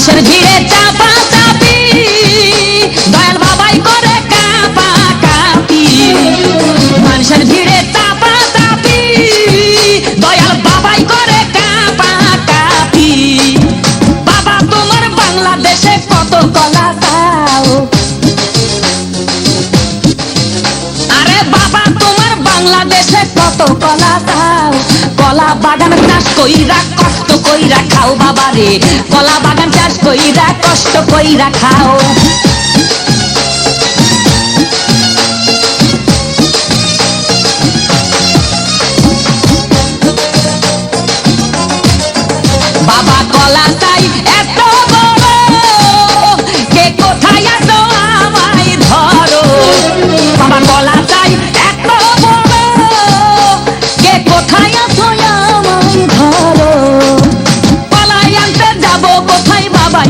向极限。বাংলাদেশে কত কলা চাও কলা বাগান চাষ কইরা কষ্ট কইরা খাও বাবা রে কলা বাগান চাষ কইরা কষ্ট কইরা খাও। বাবা কলা চাই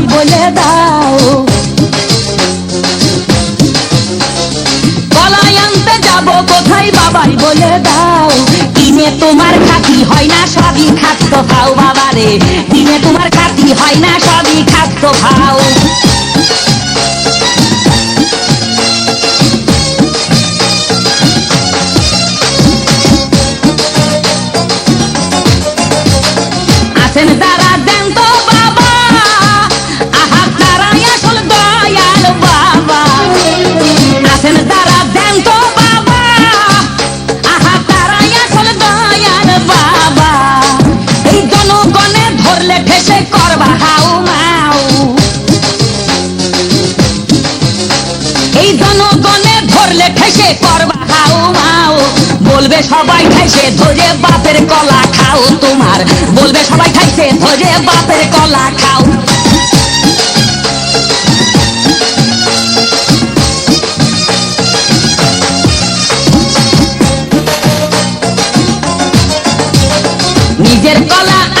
বলে দাও। আনতে যাব কোথায় বাবাই বলে দাও। কিনে তোমার খাতি হয় না সবই খাদ্য খাও বাবা রে কিনে তোমার খাতি হয় না সবই খাদ্য খাও আছেন যারা করবা? হাউ, মাউ। বলবে সবাই খাইছে, ধরে বাপের কলা খাও তোমার। বলবে সবাই খাইছে, ধরে বাপের কলা খাও। নিজের কলা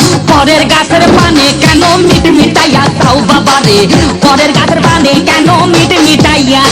পরের গাছের পানে কেন মিট মিটাইয়া তাও বাবারে? পরের গাছের পানে কেন মিট মিটাইয়া